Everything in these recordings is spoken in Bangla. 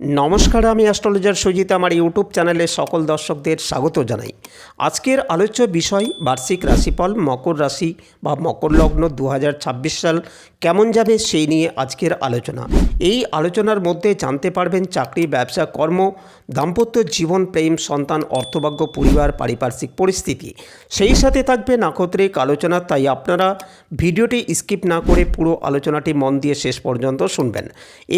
নমস্কার, আমি অ্যাস্ট্রোলজার সুজিত। আমার ইউটিউব চ্যানেলে সকল দর্শকদের স্বাগত জানাই। আজকের আলোচ্য বিষয়, বার্ষিক রাশিফল, মকর রাশি বা মকর লগ্ন দু হাজার ছাব্বিশ সাল কেমন যাবে সেই নিয়ে আজকের আলোচনা। এই আলোচনার মধ্যে জানতে পারবেন চাকরি, ব্যবসা, কর্ম, দাম্পত্য জীবন, প্রেম, সন্তান, অর্থভাগ্য, পরিবার, পারিপার্শ্বিক পরিস্থিতি। সেই সাথে থাকবে নাক্ষত্রিক আলোচনা, তাই আপনারা ভিডিওটি স্কিপ না করে পুরো আলোচনাটি মন দিয়ে শেষ পর্যন্ত শুনবেন।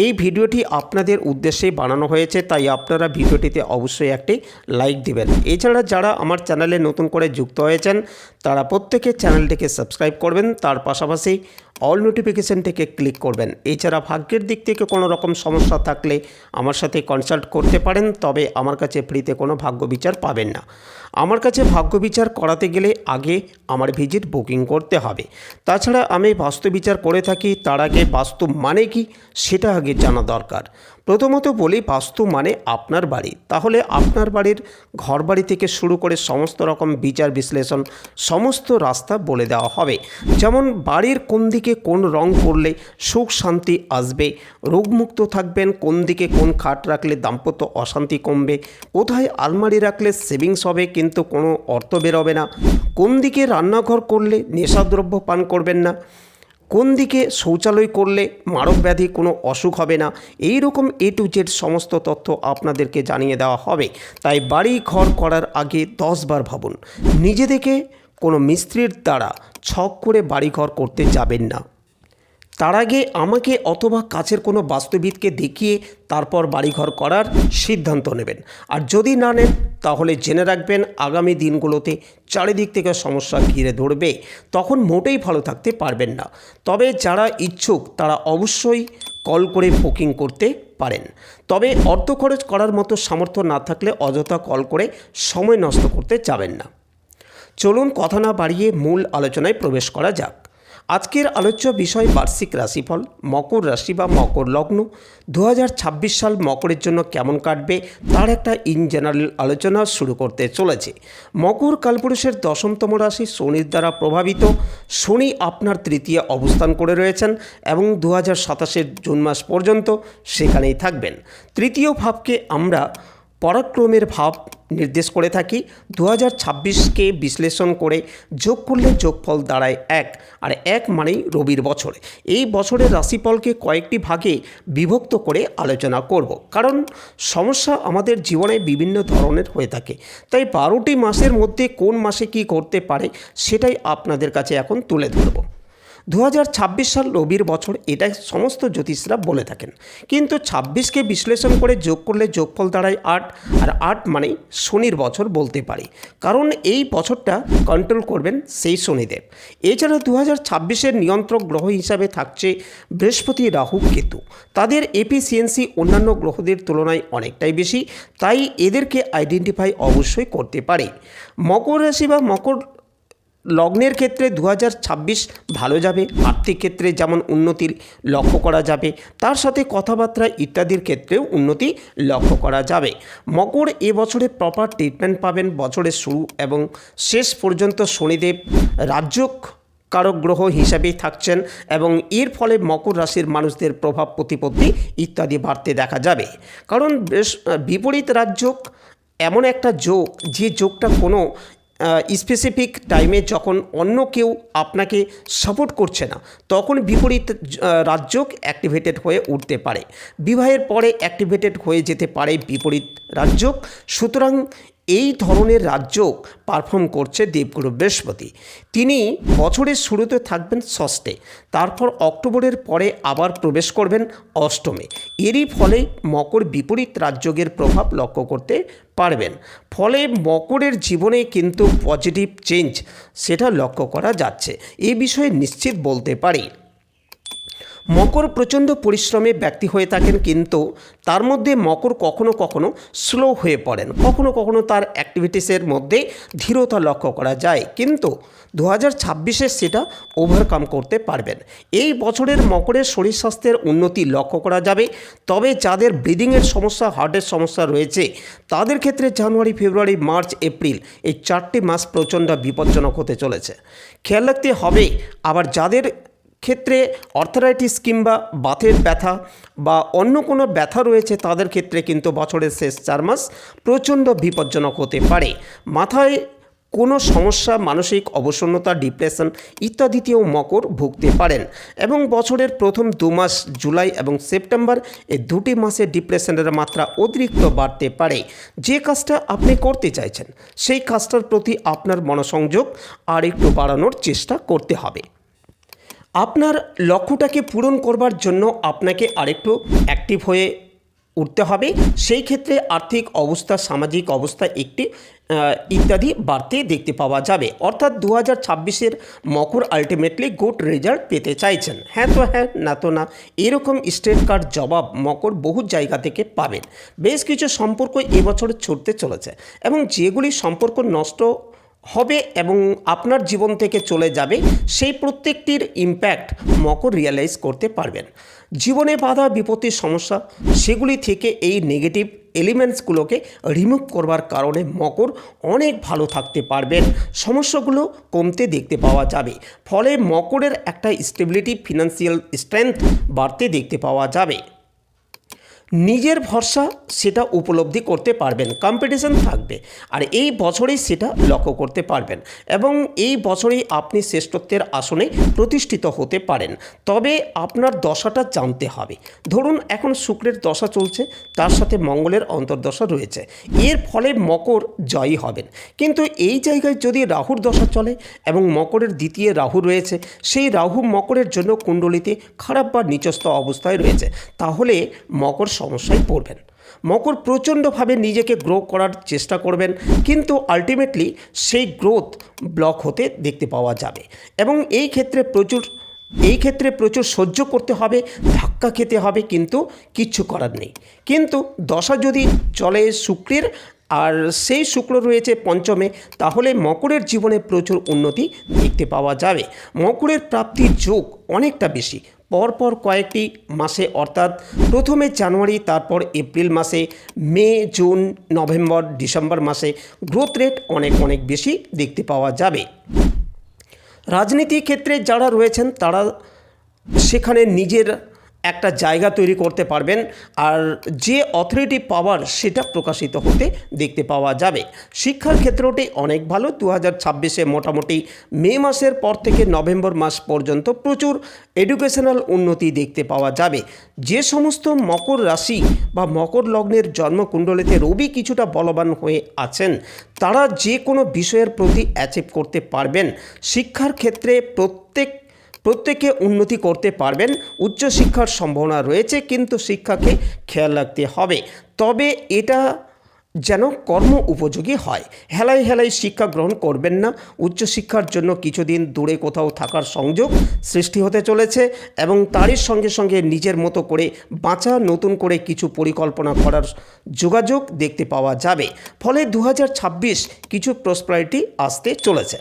এই ভিডিওটি আপনাদের উদ্দেশ্যে বানানো হয়েছে, তাই আপনারা ভিডিওটিতে অবশ্যই একটি লাইক দিবেন। এছাড়া যারা আমার চ্যানেলে নতুন করে যুক্ত হয়েছেন, তারা প্রত্যেকে চ্যানেলটিকে সাবস্ক্রাইব করবেন, তার পাশাপাশি অল নোটিফিকেশনটিকে ক্লিক করবেন। এছাড়া ভাগ্যের দিক থেকে কোনো রকম সমস্যা থাকলে আমার সাথে কনসাল্ট করতে পারেন, তবে আমার কাছে ফ্রিতে কোনো ভাগ্য বিচার পাবেন না। আমার কাছে ভাগ্য বিচার করাতে গেলে আগে আমার ভিজিট বুকিং করতে হবে। তাছাড়া আমি বাস্তু বিচার করে থাকি, তার আগে বাস্তু মানে কি, সেটা আগে জানা দরকার। প্রথমত বলি বাস্তু মানে আপনার বাড়ি। তাহলে আপনার বাড়ির ঘর বাড়ি থেকে শুরু করে সমস্ত রকম বিচার বিশ্লেষণ, সমস্ত রাস্তা বলে দেওয়া হবে। যেমন বাড়ির কোন দিকে কোন রং করলে সুখ শান্তি আসবে, রোগমুক্ত থাকবেন, কোন দিকে কোন খাট রাখলে দাম্পত্য অশান্তি কমবে, কোথায় আলমারি রাখলে সেভিংস হবে কিন্তু কোনো অর্থ বেরোবে না, কোন দিকে রান্নাঘর করলে নেশাদ্রব্য পান করবেন না কোন দিকে শৌচালয় করলে মারক ব্যাধি কোনো অসুখ হবে না? এই রকম এ টু জেড সমস্ত তথ্য আপনাদেরকে জানিয়ে দেওয়া হবে। তাই বাড়ি ঘর করার আগে দশবার ভাবুন। নিজে থেকে কোনো মিস্ত্রির দ্বারা ছক করে বাড়িঘর করতে যাবেন না। তার আগে আমাকে অথবা কাছের কোনো বাস্তুবিদকে দেখিয়ে তারপর বাড়িঘর করার সিদ্ধান্ত নেবেন। আর যদি না নেন, তাহলে জেনে রাখবেন আগামী দিনগুলোতে চারিদিক থেকে সমস্যা ঘিরে ধরবে, তখন মোটেই ভালো থাকতে পারবেন না। তবে যারা ইচ্ছুক, তারা অবশ্যই কল করে বুকিং করতে পারেন। তবে অর্থ খরচ করার মতো সামর্থ্য না থাকলে অযথা কল করে সময় নষ্ট করতে যাবেন না। চলুন কথা না বাড়িয়ে মূল আলোচনায় প্রবেশ করা যাক। আজকের আলোচ্য বিষয় বার্ষিক রাশিফল, মকর রাশি বা মকর লগ্ন। দু হাজার ছাব্বিশ সাল মকরের জন্য কেমন কাটবে, তার একটা ইন জেনারেল আলোচনা শুরু করতে চলেছে। মকর কালপুরুষের দশমতম রাশি শনির দ্বারা প্রভাবিত। শনি আপনার তৃতীয় অবস্থান করে রয়েছেন এবং দু হাজার জুন মাস পর্যন্ত সেখানেই থাকবেন। তৃতীয় ভাবকে আমরা পরাক্রমের ভাব নির্দেশ করে থাকি। দু হাজার ছাব্বিশকে বিশ্লেষণ করে যোগ করলে যোগফল দাঁড়ায় এক, আর এক মানেই রবির বছর। এই বছরের রাশিফলকে কয়েকটি ভাগে বিভক্ত করে আলোচনা করব। কারণ সমস্যা আমাদের জীবনে বিভিন্ন ধরনের হয়ে থাকে। তাই বারোটি মাসের মধ্যে কোন মাসে কি করতে পারে সেটাই আপনাদের কাছে এখন তুলে ধরবো। দু হাজার ছাব্বিশ সাল রবির বছর এটা সমস্ত জ্যোতিষরা বলে থাকেন। কিন্তু ছাব্বিশকে বিশ্লেষণ করে যোগ করলে যোগফল দাঁড়ায় আট, আর আট মানে শনির বছর বলতে পারি। কারণ এই বছরটা কন্ট্রোল করবেন সেই শনিদেব। এছাড়া দু হাজার ছাব্বিশের নিয়ন্ত্রক গ্রহ হিসাবে থাকছে বৃহস্পতি, রাহু, কেতু। তাদের এফিসিয়েন্সি অন্যান্য গ্রহদের তুলনায় অনেকটাই বেশি, তাই এদেরকে আইডেন্টিফাই অবশ্যই করতে পারে। মকর রাশি বা মকর লগ্নের ক্ষেত্রে দু হাজার ছাব্বিশ ভালো যাবে, আর্থিক ক্ষেত্রে যেমন উন্নতির লক্ষ্য করা যাবে, তার সাথে কথাবার্তা ইত্যাদির ক্ষেত্রেও উন্নতি লক্ষ্য করা যাবে। মকর এবছরে প্রপার ট্রিটমেন্ট পাবেন বছরের শুরু এবং শেষ পর্যন্ত শনিদেব রাজ্যক কারক গ্রহ হিসাবেই থাকছেন এবং এর ফলে মকর রাশির মানুষদের প্রভাব, প্রতিপত্তি ইত্যাদি বাড়তে দেখা যাবে। কারণ বিপরীত রাজ্যক এমন একটা যোগ, যে যোগটা কোনো স্পেসিফিক টাইমে যখন অন্য কেউ আপনাকে সাপোর্ট করছে না, তখন বিপরীত রাজ্যক অ্যাক্টিভেটেড হয়ে উঠতে পারে। বিবাহের পরে অ্যাক্টিভেটেড হয়ে যেতে পারে বিপরীত রাজ্যক। সুতরাং এই ধরনের রাজ্য পারফর্ম করছে দেবগুরু বৃহস্পতি। তিনি বছরের শুরুতে থাকবেন ষষ্ঠে, তারপর অক্টোবরের পরে আবার প্রবেশ করবেন অষ্টমে। এরই ফলে মকর বিপরীত রাজযোগের প্রভাব লক্ষ্য করতে পারবেন। ফলে মকরের জীবনে কিন্তু পজিটিভ চেঞ্জ সেটা লক্ষ্য করা যাচ্ছে। এ বিষয়ে নিশ্চিত বলতে পারি। মকর প্রচণ্ড পরিশ্রমে ব্যক্তি হয়ে থাকেন, কিন্তু তার মধ্যে মকর কখনো কখনো স্লো হয়ে পড়েন। কখনো কখনো তার অ্যাক্টিভিটিসের মধ্যে ধীরতা লক্ষ্য করা যায়, কিন্তু দু হাজার সেটা ওভারকাম করতে পারবেন। এই বছরের মকরের শরীর স্বাস্থ্যের উন্নতি লক্ষ্য করা যাবে। তবে যাদের ব্রিদিংয়ের সমস্যা হার্টের সমস্যা রয়েছে, তাদের ক্ষেত্রে জানুয়ারি, ফেব্রুয়ারি, মার্চ, এপ্রিল এই চারটি মাস প্রচণ্ড বিপজ্জনক হতে চলেছে। খেয়াল রাখতে হবে, আবার যাদের ক্ষেত্রে অর্থারাইটিস কিংবা বাতের ব্যথা বা অন্য কোনো ব্যথা রয়েছে তাদের ক্ষেত্রে কিন্তু বছরের শেষ চার মাস প্রচণ্ড বিপজ্জনক হতে পারে। মাথায় কোনো সমস্যা, মানসিক অবসন্নতা, ডিপ্রেশন ইত্যাদিতেও মকর ভুগতে পারেন এবং বছরের প্রথম দু মাস জুলাই এবং সেপ্টেম্বর এই দুটি মাসে ডিপ্রেশনের মাত্রা অতিরিক্ত বাড়তে পারে। যে কাজটা আপনি করতে চাইছেন, সেই কাজটার প্রতি আপনার মনোসংযোগ আর একটু বাড়ানোর চেষ্টা করতে হবে। আপনার লক্ষ্যটাকে পূরণ করবার জন্য আপনাকে আরেকটু অ্যাক্টিভ হয়ে উঠতে হবে। সেই ক্ষেত্রে আর্থিক অবস্থা, সামাজিক অবস্থা একটি ইত্যাদি বাড়তে দেখতে পাওয়া যাবে। অর্থাৎ দু হাজার ছাব্বিশের মকর আলটিমেটলি গুড রেজাল্ট পেতে চাইছেন। হ্যাঁ তো হ্যাঁ না তো না, এরকম স্টেট কার্ড জবাব মকর বহু জায়গা থেকে পাবেন। বেশ কিছু সম্পর্ক এবছর ছুটতে চলেছে এবং যেগুলি সম্পর্ক নষ্ট হবে এবং আপনার জীবন থেকে চলে যাবে, সেই প্রত্যেকটির ইম্প্যাক্ট মকর রিয়ালাইজ করতে পারবেন। জীবনে বাধা, বিপত্তির সমস্যা, সেগুলি থেকে এই নেগেটিভ এলিমেন্টসগুলোকে রিমুভ করবার কারণে মকর অনেক ভালো থাকতে পারবেন। সমস্যাগুলো কমতে দেখতে পাওয়া যাবে, ফলে মকরের একটা স্টেবিলিটি ফিনান্সিয়াল স্ট্রেংথ বাড়তে দেখতে পাওয়া যাবে। নিজের ভরসা সেটা উপলব্ধি করতে পারবেন কম্পিটিশন থাকবে। আর এই বছরেই সেটা লক্ষ্য করতে পারবেন এবং এই বছরেই আপনি শ্রেষ্ঠত্বের আসনে প্রতিষ্ঠিত হতে পারেন। তবে আপনার দশাটা জানতে হবে। ধরুন এখন শুক্রের দশা চলছে, তার সাথে মঙ্গলের অন্তর্দশা রয়েছে। এর ফলে মকর জয়ী হবেন। কিন্তু এই জায়গায় যদি রাহুর দশা চলে এবং মকরের দ্বিতীয় রাহু রয়েছে, সেই রাহু মকরের জন্য কুণ্ডলিতে খারাপ বা নিচস্থ অবস্থায় রয়েছে। তাহলে মকর সমস্যায় পড়বেন। মকর প্রচণ্ডভাবে নিজেকে গ্রো করার চেষ্টা করবেন, কিন্তু আলটিমেটলি সেই গ্রোথ ব্লক হতে দেখতে পাওয়া যাবে। এবং এই ক্ষেত্রে প্রচুর, এই ক্ষেত্রে প্রচুর সহ্য করতে হবে, ধাক্কা খেতে হবে, কিন্তু কিচ্ছু করার নেই। কিন্তু দশা যদি চলে শুক্রের, আর সেই শুক্র রয়েছে পঞ্চমে, তাহলে মকরের জীবনে প্রচুর উন্নতি দেখতে পাওয়া যাবে। মকরের প্রাপ্তির যোগ অনেকটা বেশি পরপর কয়েকটি মাসে, অর্থাৎ প্রথমে জানুয়ারি, তারপর এপ্রিল মাসে, মে, জুন, নভেম্বর, ডিসেম্বর মাসে গ্রোথ রেট অনেক অনেক বেশি দেখতে পাওয়া যাবে। রাজনীতি ক্ষেত্রে যারা রয়েছেন, তারা সেখানে নিজের একটা জায়গা তৈরি করতে পারবেন আর যে অথরিটি পাওয়ার সেটা প্রকাশিত হতে দেখতে পাওয়া যাবে। শিক্ষার ক্ষেত্রটি অনেক ভালো দু হাজার ছাব্বিশে মোটামুটি মে মাসের পর থেকে নভেম্বর মাস পর্যন্ত প্রচুর এডুকেশনাল উন্নতি দেখতে পাওয়া যাবে। যে সমস্ত মকর রাশি বা মকর লগ্নের জন্মকুণ্ডলিতে রবি কিছুটা বলবান হয়ে আছেন, তারা যে কোনো বিষয়ের প্রতি অ্যাচিভ করতে পারবেন। শিক্ষার ক্ষেত্রে প্রত্যেক প্রত্যেকে উন্নতি করতে পারবেন, উচ্চশিক্ষার সম্ভাবনা রয়েছে, কিন্তু শিক্ষাকে খেয়াল রাখতে হবে। তবে এটা যেন কর্ম উপযোগী হয়। হেলাই হেলাই শিক্ষা গ্রহণ করবেন না। উচ্চশিক্ষার জন্য কিছুদিন দূরে কোথাও থাকার সংযোগ সৃষ্টি হতে চলেছে এবং তারই সঙ্গে সঙ্গে নিজের মতো করে বাঁচা, নতুন করে কিছু পরিকল্পনা করার যোগাযোগ দেখতে পাওয়া যাবে। ফলে দু হাজার ছাব্বিশ কিছু প্রসপারিটি আসতে চলেছে।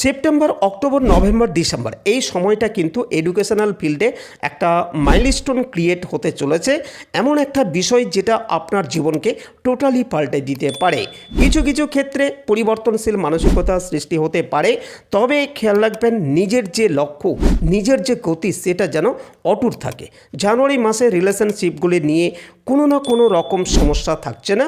সেপ্টেম্বর, অক্টোবর, নভেম্বর, ডিসেম্বর, এই সময়টা কিন্তু এডুকেশনাল ফিল্ডে একটা মাইলস্টোন ক্রিয়েট হতে চলেছে। এমন একটা বিষয় যেটা আপনার জীবনকে টোটালি পাল্টে দিতে পারে। কিছু কিছু ক্ষেত্রে পরিবর্তনশীল মানসিকতা সৃষ্টি হতে পারে, তবে খেয়াল রাখবেন নিজের যে লক্ষ্য, নিজের যে গতি, সেটা যেন অটুট থাকে। জানুয়ারি মাসে রিলেশনশিপগুলি নিয়ে কোনো না কোনো রকম সমস্যা থাকছে না।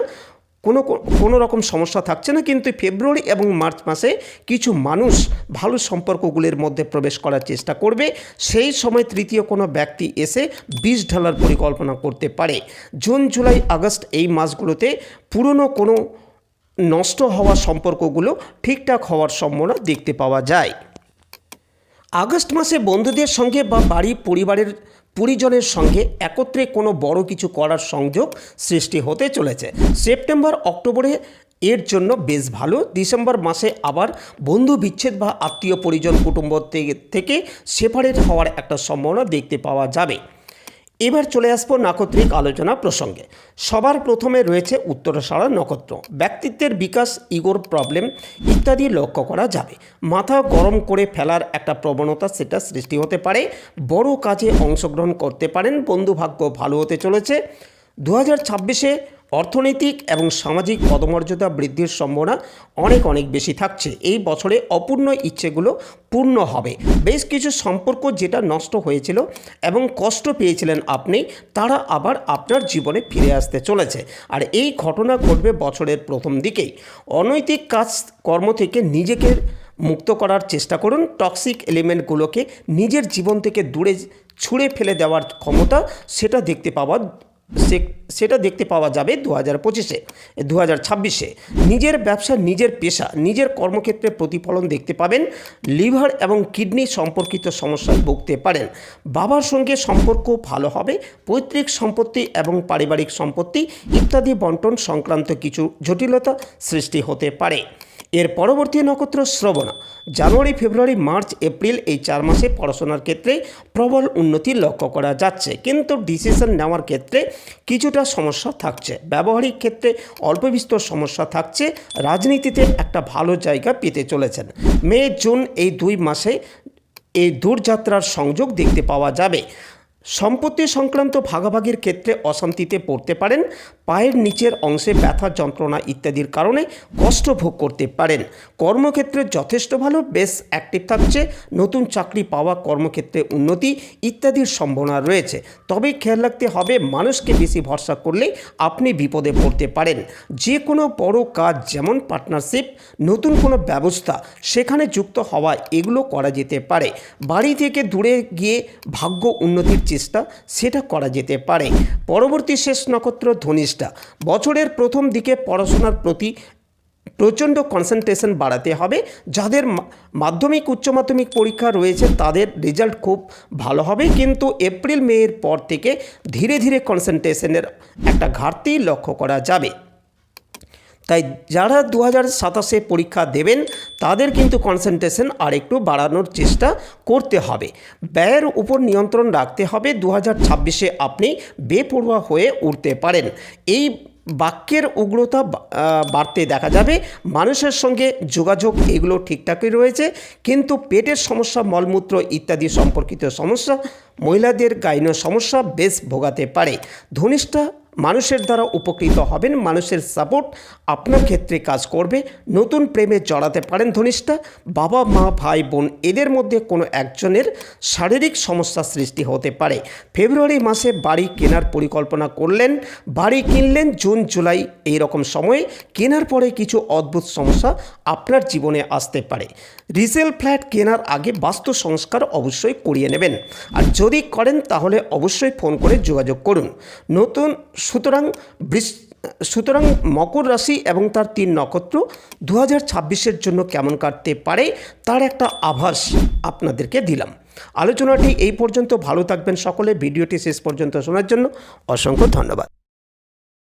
কোনো কোনো রকম সমস্যা থাকছে না, কিন্তু ফেব্রুয়ারি এবং মার্চ মাসে কিছু মানুষ ভালো সম্পর্কগুলির মধ্যে প্রবেশ করার চেষ্টা করবে। সেই সময় তৃতীয় কোনো ব্যক্তি এসে বীজ ঢালার পরিকল্পনা করতে পারে। জুন, জুলাই, আগস্ট এই মাসগুলোতে পুরনো কোনো নষ্ট হওয়া সম্পর্কগুলো ঠিকঠাক হওয়ার সম্ভাবনা দেখতে পাওয়া যায়। আগস্ট মাসে বন্ধুদের সঙ্গে বা বাড়ি পরিবারের পরিজনের সঙ্গে একত্রে কোনো বড় কিছু করার সংযোগ সৃষ্টি হতে চলেছে। সেপ্টেম্বর, অক্টোবরে এর জন্য বেশ ভালো। ডিসেম্বর মাসে আবার বন্ধু বিচ্ছেদ বা আত্মীয় পরিজন কুটুম্ব থেকে সেপারেট হওয়ার একটা সম্ভাবনা দেখতে পাওয়া যাবে। এবার চলে আসব নাকত্রিক আলোচনা প্রসঙ্গে। সবার প্রথমে রয়েছে উত্তরসারা নক্ষত্র। ব্যক্তিত্বের বিকাশ, ইগোর প্রবলেম ইত্যাদি লক্ষ্য করা যাবে। মাথা গরম করে ফেলার একটা প্রবণতা সেটা সৃষ্টি হতে পারে। বড় কাজে অংশগ্রহণ করতে পারেন। বন্ধুভাগ্য ভালো হতে চলেছে। দু হাজার ছাব্বিশে অর্থনৈতিক এবং সামাজিক পদমর্যাদা বৃদ্ধির সম্ভাবনা অনেক অনেক বেশি থাকছে। এই বছরে অপূর্ণ ইচ্ছেগুলো পূর্ণ হবে। বেশ কিছু সম্পর্ক যেটা নষ্ট হয়েছিল এবং কষ্ট পেয়েছিলেন আপনি, তারা আবার আপনার জীবনে ফিরে আসতে চলেছে। আর এই ঘটনা ঘটবে বছরের প্রথম দিকেই। অনৈতিক কাজ, কর্ম থেকে নিজেকে মুক্ত করার চেষ্টা করুন। টক্সিক এলিমেন্টগুলোকে নিজের জীবন থেকে দূরে ছুঁড়ে ফেলে দেওয়ার ক্ষমতা সেটা দেখতে পাওয়া সে- সেটা দেখতে পাওয়া যাবে দু হাজার পঁচিশে দু হাজার ছাব্বিশে। নিজের ব্যবসা, নিজের পেশা, নিজের কর্মক্ষেত্রে প্রতিফলন দেখতে পাবেন, লিভার এবং কিডনি সম্পর্কিত সমস্যায় ভুগতে পারেন। বাবার সঙ্গে সম্পর্ক ভালো হবে, পৈতৃক সম্পত্তি এবং পারিবারিক সম্পত্তি ইত্যাদি বন্টন সংক্রান্ত কিছু জটিলতা সৃষ্টি হতে পারে। এর পরবর্তী নক্ষত্র Shravana. January, February, March, April এই চার মাসে পড়াশোনার ক্ষেত্রে প্রবল উন্নতি লক্ষ্য করা যাচ্ছে। কিন্তু ডিসিশন নেওয়ার ক্ষেত্রে কিছুটা সমস্যা থাকছে। ব্যবহারিক ক্ষেত্রে অল্প বিস্তর সমস্যা থাকছে। রাজনীতিতে একটা ভালো জায়গা পেতে চলেছেন। মে, জুন এই দুই মাসে এই দূরযাত্রার সংযোগ দেখতে পাওয়া যাবে। সম্পত্তি সংক্রান্ত ভাগাভাগির ক্ষেত্রে অশান্তিতে পড়তে পারেন। পায়ের নিচের অংশে ব্যথা, যন্ত্রণা ইত্যাদির কারণে কষ্ট ভোগ করতে পারেন। কর্মক্ষেত্রে যথেষ্ট ভালো, বেশ অ্যাক্টিভ থাকছে, নতুন চাকরি পাওয়া, কর্মক্ষেত্রে উন্নতি ইত্যাদির সম্ভাবনা রয়েছে। তবে খেয়াল রাখতে হবে, মানুষকে বেশি ভরসা করলে আপনি বিপদে পড়তে পারেন। যে কোনো বড় কাজ যেমন পার্টনারশিপ নতুন কোনো ব্যবস্থা, সেখানে যুক্ত হওয়া, এগুলো করা যেতে পারে। বাড়ি থেকে দূরে গিয়ে ভাগ্য উন্নতির চেষ্টা, সেটা করা যেতে পারে। পরবর্তী শেষ নক্ষত্র ধনিষ্ঠা। বছরের প্রথম দিকে পড়াশোনার প্রতি প্রচণ্ড কনসেন্ট্রেশন বাড়াতে হবে। যাদের মাধ্যমিক, উচ্চ মাধ্যমিক পরীক্ষা রয়েছে, তাদের রেজাল্ট খুব ভালো হবে। কিন্তু এপ্রিল, মেয়ের পর থেকে ধীরে ধীরে কনসেন্ট্রেশনের একটা ঘাটতি লক্ষ্য করা যাবে। তাই যারা দু হাজার সাতাশে পরীক্ষা দেবেন, তাদের কিন্তু কনসেন্ট্রেশন আর একটু বাড়ানোর চেষ্টা করতে হবে। ব্যয়ের উপর নিয়ন্ত্রণ রাখতে হবে দু হাজার ছাব্বিশে আপনি বেপরোয়া হয়ে উঠতে পারেন। এই বাক্যের উগ্রতা বাড়তে দেখা যাবে। মানুষের সঙ্গে যোগাযোগ এগুলো ঠিকঠাকই রয়েছে, কিন্তু পেটের সমস্যা, মলমূত্র ইত্যাদি সম্পর্কিত সমস্যা, মহিলাদের গাইনো সমস্যা বেশ ভোগাতে পারে। ধনিষ্ঠা মানুষের দ্বারা উপকৃত হবেন, মানুষের সাপোর্ট আপনার ক্ষেত্রে কাজ করবে। নতুন প্রেমে জড়াতে পারেন ধনিষ্ঠা। বাবা, মা, ভাই, বোন, এদের মধ্যে কোনো একজনের শারীরিক সমস্যা সৃষ্টি হতে পারে। ফেব্রুয়ারি মাসে বাড়ি কেনার পরিকল্পনা করলেন, বাড়ি কিনলেন জুন, জুলাই এই রকম সময়ে। কেনার পরে কিছু অদ্ভুত সমস্যা আপনার জীবনে আসতে পারে। রিসেল ফ্ল্যাট কেনার আগে বাস্তু সংস্কার অবশ্যই করিয়ে নেবেন। আর যদি করেন তাহলে অবশ্যই ফোন করে যোগাযোগ করুন। নতুন সুতরাং বৃষ সুতরাং মকর রাশি এবং তার তিন নক্ষত্র দু হাজার জন্য কেমন কাটতে পারে তার একটা আভাস আপনাদেরকে দিলাম। আলোচনাটি এই পর্যন্ত। ভালো থাকবেন সকলে। ভিডিওটি শেষ পর্যন্ত শোনার জন্য অসংখ্য ধন্যবাদ।